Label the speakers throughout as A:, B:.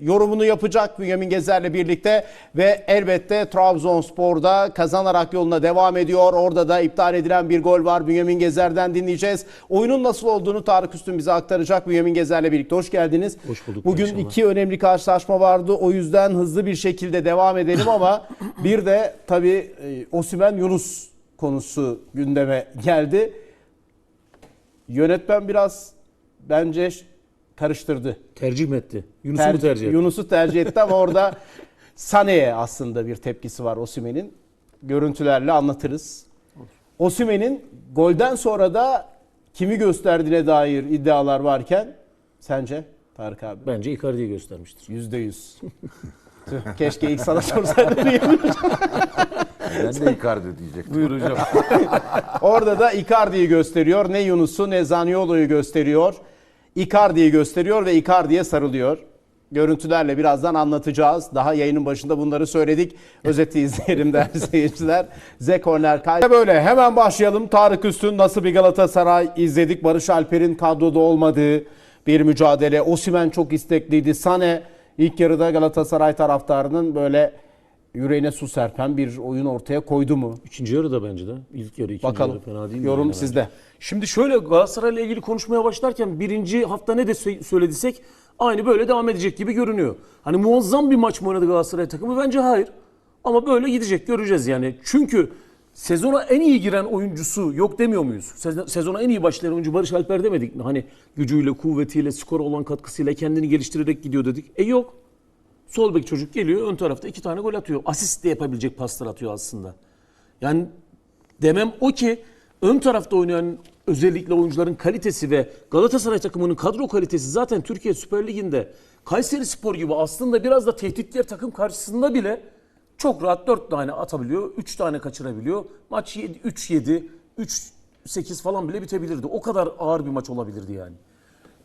A: yorumunu yapacak Bünyamin Gezer'le birlikte ve elbette Trabzonspor'da kazanarak yoluna devam ediyor. Orada da iptal edilen bir gol var. Bünyamin Gezer'den dinleyeceğiz. Oyunun nasıl olduğunu Tarık Üstün bize aktaracak Bünyamin Gezer'le birlikte. Hoş geldiniz.
B: Hoş bulduk,
A: Bugün
B: inşallah.
A: iki önemli karşılaşma vardı. O yüzden hızlı bir şekilde devam edelim ama bir de tabii e, Osimhen Yunus konusu gündeme geldi. Yönetmen biraz bence karıştırdı.
B: Tercih mi etti? Yunus'u
A: Ter-
B: mu tercih etti?
A: Yunus'u tercih etti ama orada Sané'ye aslında bir tepkisi var Osimhen'in. Görüntülerle anlatırız. Osimhen'in golden sonra da kimi gösterdiğine dair iddialar varken sence Tarık abi?
B: Bence Icardi'yi göstermiştir.
A: Yüzde yüz. Tüh, Keşke ilk sana sorsaydım. diyemiyorum.
C: Ben de Icardi diyecektim.
B: Buyur hocam.
A: Orada da Icardi'yi gösteriyor. Ne Yunus'u ne Zaniolo'yu gösteriyor. Icardi'yi gösteriyor ve Icardi'ye sarılıyor. Görüntülerle birazdan anlatacağız. Daha yayının başında bunları söyledik. Özeti izleyelim değerli seyirciler. Z Korner kay. Böyle hemen başlayalım. Tarık Üstün nasıl bir Galatasaray izledik. Barış Alper'in kadroda olmadığı bir mücadele. Osimen çok istekliydi. Sane ilk yarıda Galatasaray taraftarının böyle yüreğine su serpen bir oyun ortaya koydu mu?
B: İkinci yarı da bence de. İlk yarı, ikinci
A: Bakalım.
B: yarı fena değil. mi
A: Yorum
B: yani bence?
A: sizde.
B: Şimdi şöyle Galatasaray'la ilgili konuşmaya başlarken birinci hafta ne de sö- söylediysek aynı böyle devam edecek gibi görünüyor. Hani muazzam bir maç mı oynadı Galatasaray takımı? Bence hayır. Ama böyle gidecek göreceğiz yani. Çünkü sezona en iyi giren oyuncusu yok demiyor muyuz? Sez- Sezona en iyi başlayan oyuncu Barış Alper demedik mi? Hani gücüyle, kuvvetiyle, skora olan katkısıyla kendini geliştirerek gidiyor dedik. E yok. Sol bek çocuk geliyor ön tarafta iki tane gol atıyor. Asist de yapabilecek paslar atıyor aslında. Yani demem o ki ön tarafta oynayan özellikle oyuncuların kalitesi ve Galatasaray takımının kadro kalitesi zaten Türkiye Süper Ligi'nde Kayseri Spor gibi aslında biraz da tehditler takım karşısında bile çok rahat 4 tane atabiliyor, 3 tane kaçırabiliyor. Maç 3-7, 3-8 falan bile bitebilirdi. O kadar ağır bir maç olabilirdi yani.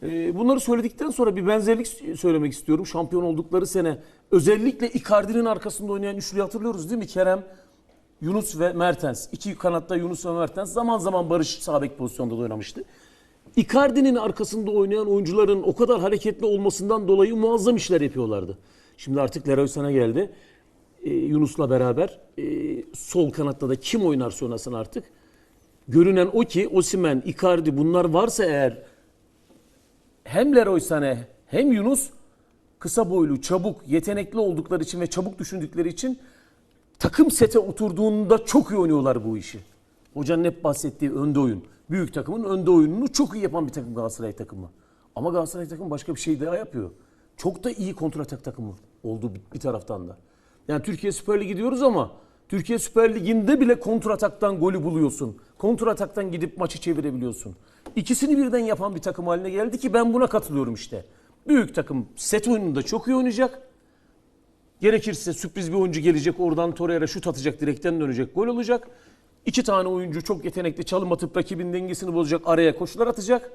B: Ee, Bunları söyledikten sonra bir benzerlik söylemek istiyorum. Şampiyon oldukları sene özellikle Icardi'nin arkasında oynayan üçlüyü hatırlıyoruz değil mi? Kerem, Yunus ve Mertens. İki kanatta Yunus ve Mertens. Zaman zaman Barış sağ bek pozisyonda da oynamıştı. Icardi'nin arkasında oynayan oyuncuların o kadar hareketli olmasından dolayı muazzam işler yapıyorlardı. Şimdi artık Leroy sana geldi. Ee, Yunus'la beraber e, sol kanatta da kim oynarsa oynasın artık. Görünen o ki Osimen, Icardi bunlar varsa eğer hem Leroy Sané hem Yunus kısa boylu, çabuk, yetenekli oldukları için ve çabuk düşündükleri için takım sete oturduğunda çok iyi oynuyorlar bu işi. Hocanın hep bahsettiği önde oyun. Büyük takımın önde oyununu çok iyi yapan bir takım Galatasaray takımı. Ama Galatasaray takımı başka bir şey daha yapıyor. Çok da iyi kontratak takımı oldu bir taraftan da. Yani Türkiye Süper Ligi diyoruz ama Türkiye Süper Ligi'nde bile kontrataktan golü buluyorsun. Kontrataktan gidip maçı çevirebiliyorsun. İkisini birden yapan bir takım haline geldi ki ben buna katılıyorum işte. Büyük takım set oyununda çok iyi oynayacak. Gerekirse sürpriz bir oyuncu gelecek oradan Torreira şut atacak direkten dönecek gol olacak. İki tane oyuncu çok yetenekli çalım atıp rakibin dengesini bozacak araya koşular atacak.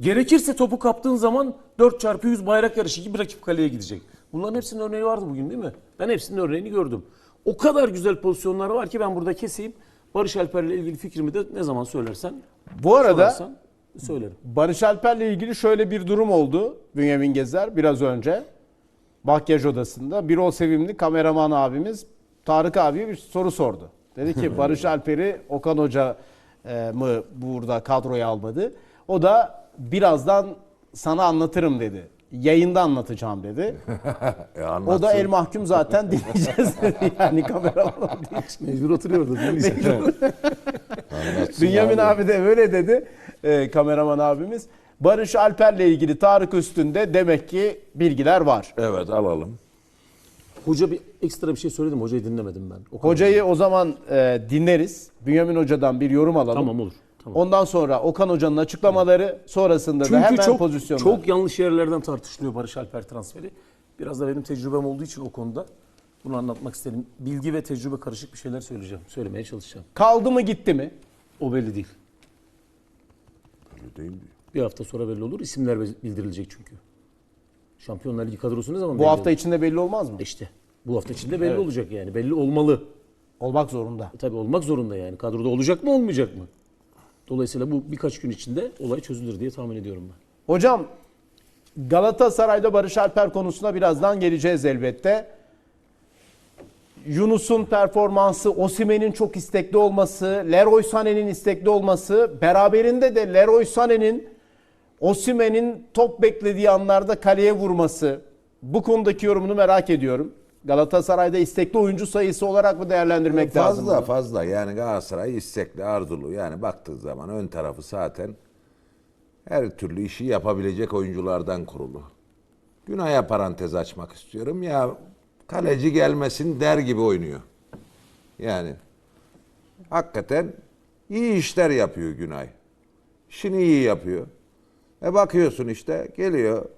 B: Gerekirse topu kaptığın zaman 4 çarpı 100 bayrak yarışı gibi rakip kaleye gidecek. Bunların hepsinin örneği vardı bugün değil mi? Ben hepsinin örneğini gördüm. O kadar güzel pozisyonlar var ki ben burada keseyim. Barış Alper'le ilgili fikrimi de ne zaman söylersen
A: Bu arada
B: sorarsan söylerim.
A: Barış Alper'le ilgili şöyle bir durum oldu Bünyamin Gezer biraz önce. Makyaj odasında. Bir o sevimli kameraman abimiz Tarık abiye bir soru sordu. Dedi ki Barış Alper'i Okan Hoca e, mı burada kadroya almadı? O da birazdan sana anlatırım dedi. Yayında anlatacağım dedi.
C: E,
A: O da el mahkum zaten dinleyeceğiz dedi. Yani kameraman olduğu için.
B: Mecbur oturuyordu değil mi?
A: Bünyamin abi de böyle dedi e, kameraman abimiz. Barış Alper'le ilgili Tarık Üstün'de demek ki bilgiler var.
C: Evet alalım.
B: Hoca bir ekstra bir şey söyledim. Hocayı dinlemedim ben. O kadar.
A: Hocayı o zaman e, dinleriz. Bünyamin Hoca'dan bir yorum alalım.
B: Tamam olur. Tamam.
A: Ondan sonra Okan Hoca'nın açıklamaları sonrasında da
B: Çünkü
A: hemen
B: çok
A: pozisyonlar.
B: çok yanlış yerlerden tartışılıyor Barış Alper transferi. Biraz da benim tecrübem olduğu için o konuda bunu anlatmak istedim. Bilgi ve tecrübe karışık bir şeyler söyleyeceğim. Söylemeye çalışacağım.
A: Kaldı mı gitti mi?
B: O belli değil.
C: Öyle değil mi?
B: Bir hafta sonra belli olur. İsimler bildirilecek çünkü. Şampiyonlar Ligi kadrosu ne zaman
A: Bu
B: belli
A: hafta
B: olur?
A: içinde belli olmaz mı?
B: İşte bu hafta içinde belli olacak yani. Belli olmalı.
A: Olmak zorunda.
B: E, tabii olmak zorunda yani. Kadroda olacak mı olmayacak mı? Dolayısıyla bu birkaç gün içinde olay çözülür diye tahmin ediyorum ben.
A: Hocam Galatasaray'da Barış Alper konusuna birazdan geleceğiz elbette. Yunus'un performansı, Osimen'in çok istekli olması, Leroy Sané'nin istekli olması, beraberinde de Leroy Sané'nin Osimen'in top beklediği anlarda kaleye vurması. Bu konudaki yorumunu merak ediyorum. Galatasaray'da istekli oyuncu sayısı olarak mı değerlendirmek lazım?
C: Fazla fazla yani Galatasaray istekli arzulu yani baktığı zaman ön tarafı zaten her türlü işi yapabilecek oyunculardan kurulu. Günay'a parantez açmak istiyorum ya kaleci gelmesin der gibi oynuyor. Yani hakikaten iyi işler yapıyor Günay. İşini iyi yapıyor. E bakıyorsun işte geliyor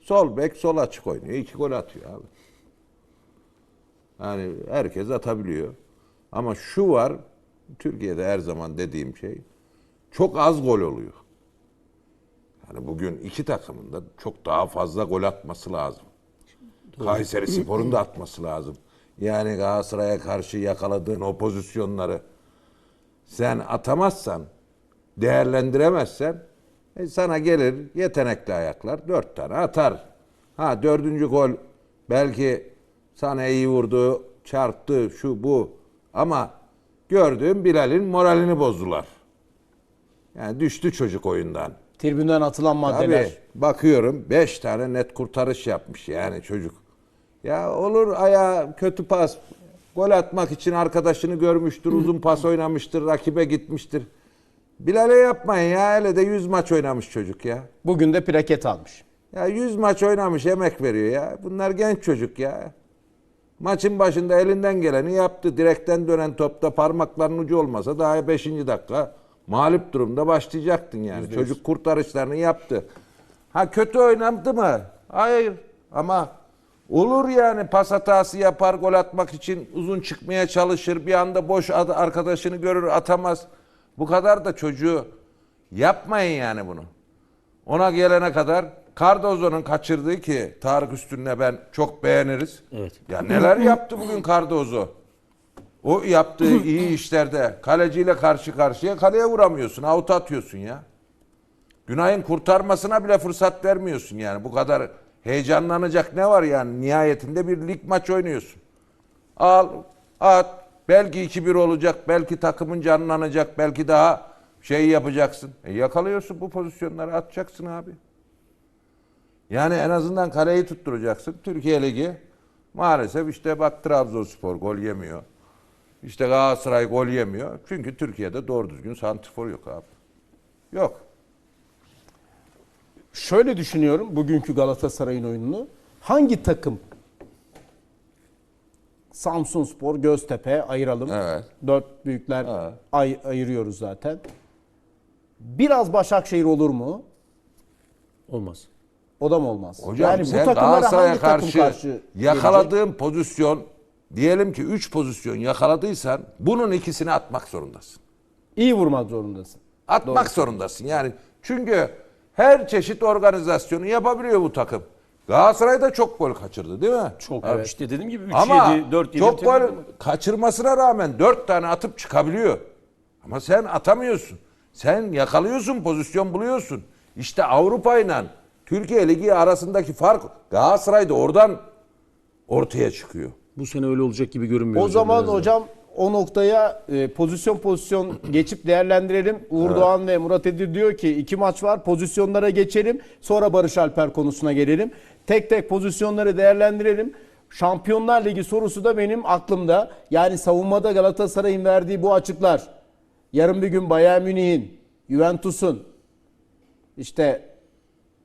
C: sol bek sol açık oynuyor. iki gol atıyor abi. Yani herkes atabiliyor. Ama şu var, Türkiye'de her zaman dediğim şey, çok az gol oluyor. Yani bugün iki takımın da çok daha fazla gol atması lazım. Kayseri Spor'un da atması lazım. Yani Galatasaray'a karşı yakaladığın o pozisyonları sen atamazsan, değerlendiremezsen e, sana gelir yetenekli ayaklar dört tane atar. Ha dördüncü gol belki sana iyi vurdu, çarptı, şu bu. Ama gördüğüm Bilal'in moralini bozdular. Yani düştü çocuk oyundan.
A: Tribünden atılan maddeler.
C: Tabii bakıyorum 5 tane net kurtarış yapmış yani çocuk. Ya olur ayağı kötü pas. Gol atmak için arkadaşını görmüştür, uzun pas oynamıştır, rakibe gitmiştir. Bilal'e yapmayın ya hele de 100 maç oynamış çocuk ya.
A: Bugün de plaket almış.
C: Ya 100 maç oynamış emek veriyor ya. Bunlar genç çocuk ya. Maçın başında elinden geleni yaptı. Direkten dönen topta parmaklarının ucu olmasa daha 5. dakika mağlup durumda başlayacaktın yani. Çocuk kurtarışlarını yaptı. Ha kötü oynadı mı? Hayır. Ama olur yani pas hatası yapar gol atmak için uzun çıkmaya çalışır. Bir anda boş ad- arkadaşını görür atamaz. Bu kadar da çocuğu yapmayın yani bunu. Ona gelene kadar Cardozo'nun kaçırdığı ki Tarık Üstün'le ben çok beğeniriz.
B: Evet.
C: Ya neler yaptı bugün Cardozo? O yaptığı iyi işlerde kaleciyle karşı karşıya kaleye vuramıyorsun. Out atıyorsun ya. Günay'ın kurtarmasına bile fırsat vermiyorsun yani. Bu kadar heyecanlanacak ne var yani? Nihayetinde bir lig maç oynuyorsun. Al, at. Belki 2-1 olacak. Belki takımın canlanacak. Belki daha şey yapacaksın. E yakalıyorsun bu pozisyonları atacaksın abi. Yani en azından kaleyi tutturacaksın. Türkiye Ligi maalesef işte bak Trabzonspor gol yemiyor. İşte Galatasaray gol yemiyor. Çünkü Türkiye'de doğru düzgün santrfor yok abi. Yok.
A: Şöyle düşünüyorum bugünkü Galatasaray'ın oyununu. Hangi takım Samsunspor, Göztepe ayıralım.
C: Evet.
A: Dört büyükler
C: Evet.
A: ay- ayırıyoruz zaten. Biraz Başakşehir olur mu?
B: Olmaz.
A: O da mı olmaz?
C: Hocam
A: yani bu
C: sen
A: takımlara
C: Galatasaray'a karşı,
A: karşı gelecek?
C: yakaladığın pozisyon diyelim ki 3 pozisyon yakaladıysan bunun ikisini atmak zorundasın.
A: iyi vurmak zorundasın.
C: Atmak zorundasın yani. Çünkü her çeşit organizasyonu yapabiliyor bu takım. Galatasaray da çok gol kaçırdı değil mi?
B: Çok.
A: Evet.
B: İşte dediğim gibi 3
C: Ama
B: 7 4 7
C: çok gol kaçırmasına rağmen 4 tane atıp çıkabiliyor. Ama sen atamıyorsun. Sen yakalıyorsun, pozisyon buluyorsun. İşte Avrupa ile Türkiye Ligi arasındaki fark Galatasaray'da oradan ortaya çıkıyor.
B: Bu sene öyle olacak gibi görünmüyor.
A: O
B: hocam
A: zaman hocam o noktaya e, pozisyon pozisyon geçip değerlendirelim. Uğur Doğan ve Murat Edir diyor ki iki maç var pozisyonlara geçelim. Sonra Barış Alper konusuna gelelim. Tek tek pozisyonları değerlendirelim. Şampiyonlar Ligi sorusu da benim aklımda. Yani savunmada Galatasaray'ın verdiği bu açıklar. Yarın bir gün Bayern Münih'in, Juventus'un, işte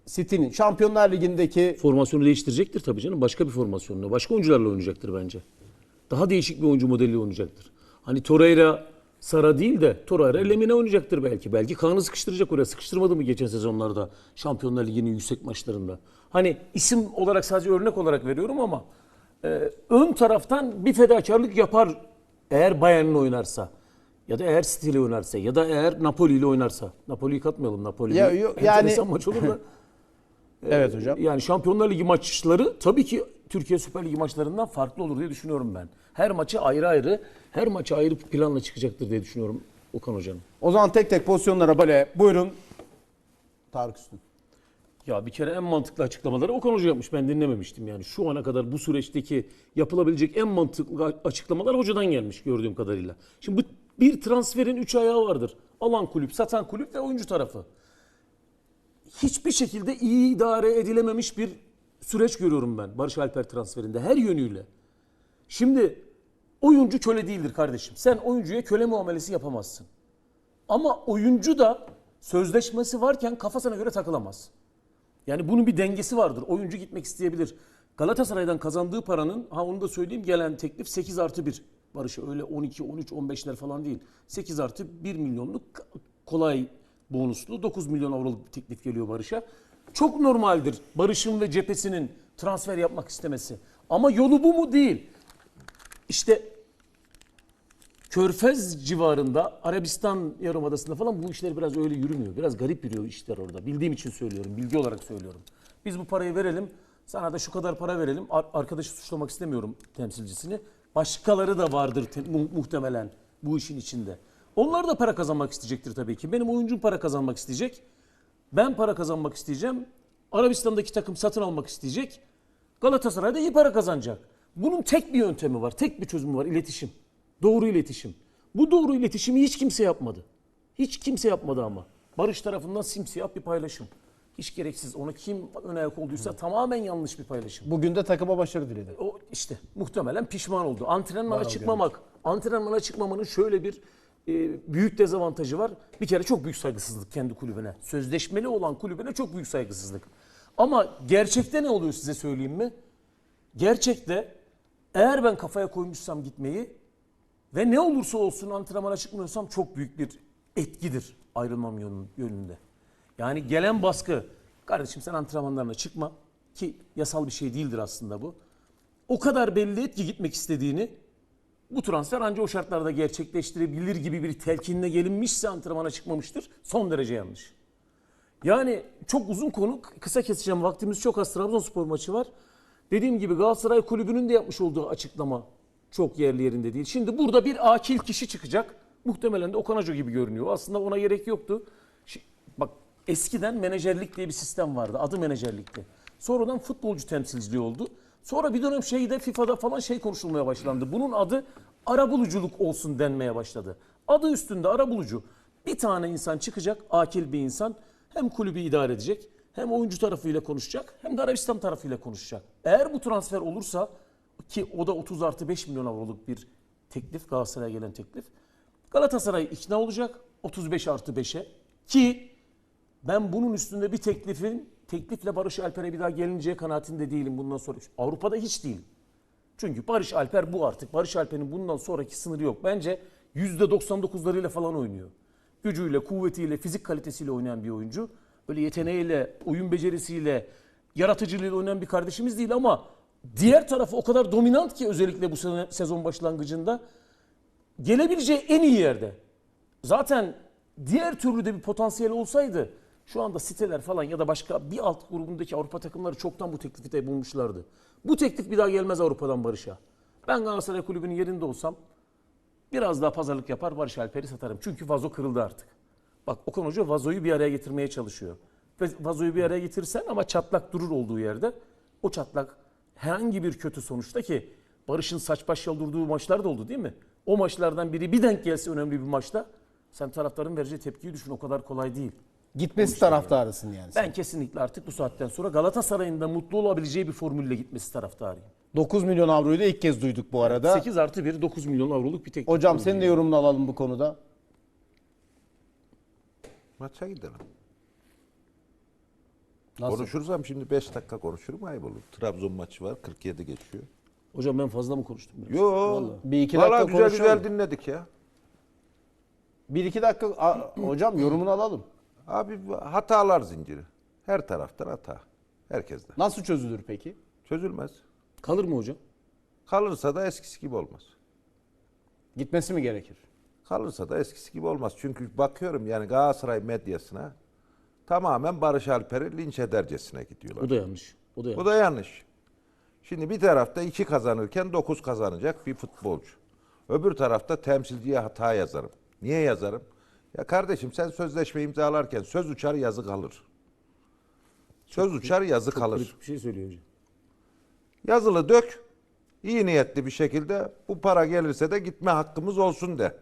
A: City'nin Şampiyonlar Ligi'ndeki
B: formasyonu değiştirecektir tabii canım. Başka bir formasyonla, başka oyuncularla oynayacaktır bence. Daha değişik bir oyuncu modeliyle oynayacaktır. Hani Torreira Sara değil de Torreira Lemine oynayacaktır belki. Belki Kaan'ı sıkıştıracak oraya. Sıkıştırmadı mı geçen sezonlarda Şampiyonlar Ligi'nin yüksek maçlarında? Hani isim olarak sadece örnek olarak veriyorum ama e, ön taraftan bir fedakarlık yapar eğer Bayern'le oynarsa. Ya da eğer City oynarsa ya da eğer Napoli ile oynarsa. Napoli'yi katmayalım. Napoli
A: Ya, yok, yani-
B: maç olur da.
A: Evet hocam.
B: Yani Şampiyonlar Ligi maçları tabii ki Türkiye Süper Ligi maçlarından farklı olur diye düşünüyorum ben. Her maçı ayrı ayrı, her maçı ayrı planla çıkacaktır diye düşünüyorum. Okan Hoca'nın.
A: O zaman tek tek pozisyonlara böyle buyurun. Tarık Üstün.
B: Ya bir kere en mantıklı açıklamaları Okan Hoca yapmış. Ben dinlememiştim yani. Şu ana kadar bu süreçteki yapılabilecek en mantıklı açıklamalar hocadan gelmiş gördüğüm kadarıyla. Şimdi bu bir transferin üç ayağı vardır. Alan kulüp, satan kulüp ve oyuncu tarafı. Hiçbir şekilde iyi idare edilememiş bir süreç görüyorum ben Barış Alper transferinde her yönüyle. Şimdi oyuncu köle değildir kardeşim. Sen oyuncuya köle muamelesi yapamazsın. Ama oyuncu da sözleşmesi varken kafasına göre takılamaz. Yani bunun bir dengesi vardır. Oyuncu gitmek isteyebilir. Galatasaray'dan kazandığı paranın, ha onu da söyleyeyim gelen teklif 8 artı 1. Barış'a öyle 12, 13, 15'ler falan değil. 8 artı 1 milyonluk kolay bonuslu 9 milyon avroluk bir teklif geliyor Barış'a. Çok normaldir Barış'ın ve cephesinin transfer yapmak istemesi. Ama yolu bu mu? Değil. İşte Körfez civarında Arabistan Yarımadası'nda falan bu işler biraz öyle yürümüyor. Biraz garip yürüyor işler orada. Bildiğim için söylüyorum. Bilgi olarak söylüyorum. Biz bu parayı verelim. Sana da şu kadar para verelim. Ar- arkadaşı suçlamak istemiyorum temsilcisini. Başkaları da vardır te- mu- muhtemelen bu işin içinde. Onlar da para kazanmak isteyecektir tabii ki. Benim oyuncum para kazanmak isteyecek. Ben para kazanmak isteyeceğim. Arabistan'daki takım satın almak isteyecek. Galatasaray da iyi para kazanacak. Bunun tek bir yöntemi var, tek bir çözümü var, iletişim. Doğru iletişim. Bu doğru iletişimi hiç kimse yapmadı. Hiç kimse yapmadı ama. Barış tarafından simsiyah bir paylaşım. Hiç gereksiz. Ona kim ön ayak olduysa tamamen yanlış bir paylaşım.
A: Bugün de takıma başarı diledi.
B: O işte muhtemelen pişman oldu. Antrenmana çıkmamak, antrenmana çıkmamanın şöyle bir e, büyük dezavantajı var. Bir kere çok büyük saygısızlık kendi kulübüne. Sözleşmeli olan kulübüne çok büyük saygısızlık. Ama gerçekte ne oluyor size söyleyeyim mi? Gerçekte eğer ben kafaya koymuşsam gitmeyi ve ne olursa olsun antrenmana çıkmıyorsam çok büyük bir etkidir ayrılmam yönün- yönünde. Yani gelen baskı, kardeşim sen antrenmanlarına çıkma ki yasal bir şey değildir aslında bu. O kadar belli et ki gitmek istediğini bu transfer ancak o şartlarda gerçekleştirebilir gibi bir telkinle gelinmişse antrenmana çıkmamıştır. Son derece yanlış. Yani çok uzun konu. Kısa keseceğim. Vaktimiz çok az. Trabzonspor maçı var. Dediğim gibi Galatasaray Kulübü'nün de yapmış olduğu açıklama çok yerli yerinde değil. Şimdi burada bir akil kişi çıkacak. Muhtemelen de Okan Hoca gibi görünüyor. Aslında ona gerek yoktu. Şi- Bak eskiden menajerlik diye bir sistem vardı. Adı menajerlikti. Sonradan futbolcu temsilciliği oldu. Sonra bir dönem şeyde FIFA'da falan şey konuşulmaya başlandı. Bunun adı arabuluculuk olsun denmeye başladı. Adı üstünde arabulucu. Bir tane insan çıkacak, akil bir insan. Hem kulübü idare edecek, hem oyuncu tarafıyla konuşacak, hem de Arabistan tarafıyla konuşacak. Eğer bu transfer olursa ki o da 30 artı 5 milyon avroluk bir teklif, Galatasaray'a gelen teklif. Galatasaray ikna olacak 35 artı 5'e ki ben bunun üstünde bir teklifin teklifle Barış Alper'e bir daha gelineceği kanaatinde değilim bundan sonra. Avrupa'da hiç değilim. Çünkü Barış Alper bu artık. Barış Alper'in bundan sonraki sınırı yok. Bence %99'larıyla falan oynuyor. Gücüyle, kuvvetiyle, fizik kalitesiyle oynayan bir oyuncu. Böyle yeteneğiyle, oyun becerisiyle, yaratıcılığıyla oynayan bir kardeşimiz değil ama diğer tarafı o kadar dominant ki özellikle bu sezon başlangıcında gelebileceği en iyi yerde. Zaten diğer türlü de bir potansiyel olsaydı şu anda siteler falan ya da başka bir alt grubundaki Avrupa takımları çoktan bu teklifi de bulmuşlardı. Bu teklif bir daha gelmez Avrupa'dan Barış'a. Ben Galatasaray Kulübü'nün yerinde olsam biraz daha pazarlık yapar Barış Alper'i satarım. Çünkü vazo kırıldı artık. Bak Okan Hoca vazoyu bir araya getirmeye çalışıyor. Ve vazoyu bir araya getirsen ama çatlak durur olduğu yerde o çatlak herhangi bir kötü sonuçta ki Barış'ın saç baş yoldurduğu maçlar da oldu değil mi? O maçlardan biri bir denk gelse önemli bir maçta sen taraftarın vereceği tepkiyi düşün o kadar kolay değil.
A: Gitmesi taraftarısın yani.
B: Ben kesinlikle artık bu saatten sonra Galatasaray'ın da mutlu olabileceği bir formülle gitmesi taraftarıyım.
A: 9 milyon avroyu da ilk kez duyduk bu arada.
B: 8 artı 1 9 milyon avroluk bir teklif.
A: Hocam senin de yorumunu alalım bu konuda.
C: Maça gidelim.
A: Nasıl?
C: Konuşursam şimdi 5 dakika konuşurum ayıp olur. Trabzon maçı var 47 geçiyor.
B: Hocam ben fazla mı konuştum? biraz?
C: Yo.
A: Bir iki
C: Vallahi
A: dakika
C: güzel
A: konuşalım.
C: güzel dinledik ya.
A: Bir iki dakika a- hocam yorumunu alalım.
C: Abi hatalar zinciri. Her taraftan hata. Herkeste.
A: Nasıl çözülür peki?
C: Çözülmez.
B: Kalır mı hocam?
C: Kalırsa da eskisi gibi olmaz.
A: Gitmesi mi gerekir?
C: Kalırsa da eskisi gibi olmaz. Çünkü bakıyorum yani Galatasaray medyasına tamamen Barış Alper'i linç edercesine gidiyorlar.
B: O da yanlış. O da yanlış.
C: Bu da yanlış. Şimdi bir tarafta iki kazanırken dokuz kazanacak bir futbolcu. Öbür tarafta temsilciye hata yazarım. Niye yazarım? Ya kardeşim sen sözleşme imzalarken söz uçar yazı kalır. Söz uçar yazı kalır.
B: Kritik bir şey söylüyor hocam.
C: Yazılı dök. iyi niyetli bir şekilde bu para gelirse de gitme hakkımız olsun de.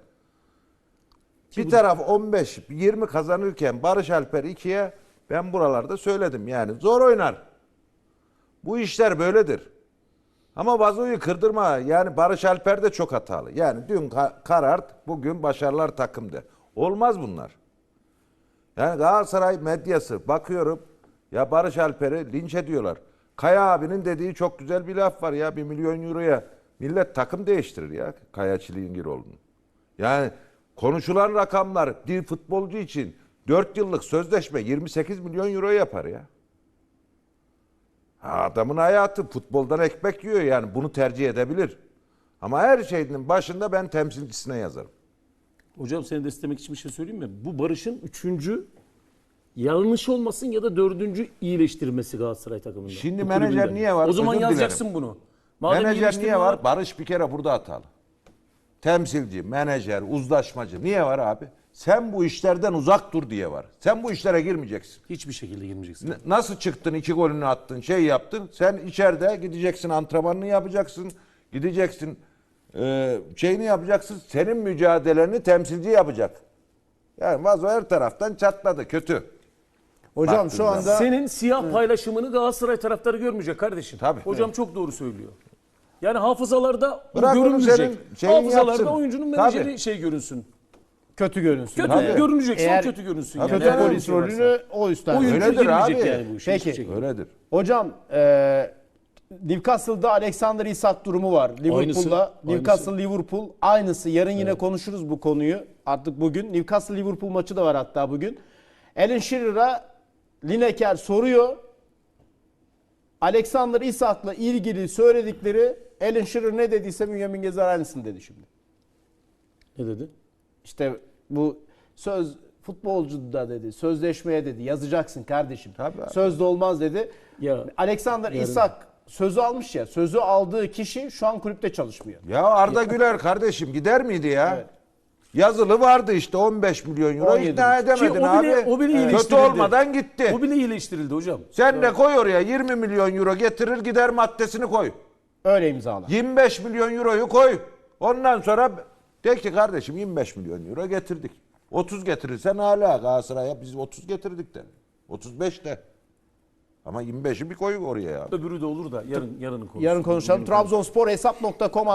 C: Bir taraf 15, 20 kazanırken Barış Alper 2'ye ben buralarda söyledim yani zor oynar. Bu işler böyledir. Ama vazoyu kırdırma. Yani Barış Alper de çok hatalı. Yani dün ka- karart, bugün başarılar takımdı. Olmaz bunlar. Yani Galatasaray medyası bakıyorum ya Barış Alper'i linç ediyorlar. Kaya abinin dediği çok güzel bir laf var ya bir milyon euroya millet takım değiştirir ya Kaya Çilingiroğlu'nun. Yani konuşulan rakamlar bir futbolcu için 4 yıllık sözleşme 28 milyon euro yapar ya. Adamın hayatı futboldan ekmek yiyor yani bunu tercih edebilir. Ama her şeyin başında ben temsilcisine yazarım.
B: Hocam seni desteklemek için bir şey söyleyeyim mi? Bu Barış'ın üçüncü yanlış olmasın ya da dördüncü iyileştirmesi Galatasaray takımında.
C: Şimdi
B: Bu
C: menajer
B: kulübünden.
C: niye var?
B: O zaman
C: Özür
B: yazacaksın bunu. Madem
C: menajer
B: iyileştirme
C: niye var? Barış bir kere burada hatalı. Temsilci, menajer, uzlaşmacı. Niye var abi? Sen bu işlerden uzak dur diye var. Sen bu işlere girmeyeceksin.
B: Hiçbir şekilde girmeyeceksin.
C: N- Nasıl çıktın iki golünü attın şey yaptın. Sen içeride gideceksin antrenmanını yapacaksın. Gideceksin e, şeyini yapacaksın. Senin mücadeleni temsilci yapacak. Yani vazo her taraftan çatladı kötü.
A: Hocam şu anda
B: Senin siyah paylaşımını Galatasaray taraftarı görmeyecek kardeşim.
C: Tabii.
B: Hocam çok doğru söylüyor. Yani hafızalarda bu
C: Bırak onu
B: görünmeyecek.
C: senin şeyini
B: Hafızalarda
C: yapsın.
B: oyuncunun
C: Tabii.
B: menajeri şey görünsün.
A: kötü görünsün.
B: Kötü
C: Tabii.
B: görünecek, son
A: Eğer-
B: kötü görünsün.
C: Tabii
B: yani.
A: Kötü
B: Eğer
A: polis rolünü o.
B: Oyuncu
C: Öyledir abi.
B: yani bu.
A: Peki.
B: hiçbir şekilde.
C: Öyledir.
A: Hocam e, Newcastle'da Alexander Isak durumu var. Liverpool'da
B: Aynısı,
A: Newcastle Liverpool aynısı. Yarın yine konuşuruz bu konuyu. Artık bugün Newcastle Liverpool maçı da var hatta bugün. Alan Shearer'a Lineker soruyor. Alexander Isak'la ilgili söyledikleri Alan Shearer ne dediyse Bünyamin Gezer aynısını dedi şimdi.
B: Ne dedi?
A: İşte bu söz futbolcu da dedi. Sözleşmeye dedi. Yazacaksın kardeşim.
C: Tabii abi.
A: Sözde olmaz dedi.
B: Ya,
A: Alexander Isak sözü almış ya. Sözü aldığı kişi şu an kulüpte çalışmıyor.
C: Ya Arda Güler kardeşim gider miydi ya?
A: Evet.
C: Yazılı vardı işte 15 milyon euro
A: 17.
C: ikna
B: Ki
C: edemedin
B: o
C: abi.
B: bile, o bile
C: Kötü
B: iyileştirildi.
C: olmadan gitti.
B: O bile iyileştirildi hocam.
C: Sen de koy oraya 20 milyon euro getirir gider maddesini koy.
A: Öyle imzala.
C: 25 milyon euroyu koy. Ondan sonra de ki kardeşim 25 milyon euro getirdik. 30 getirirsen hala Galatasaray'a biz 30 getirdik de. 35 de. Ama 25'i bir koy oraya ya.
B: Öbürü de olur da yarın yarının konusu.
A: Yarın konuşalım. Trabzonspor hesap.com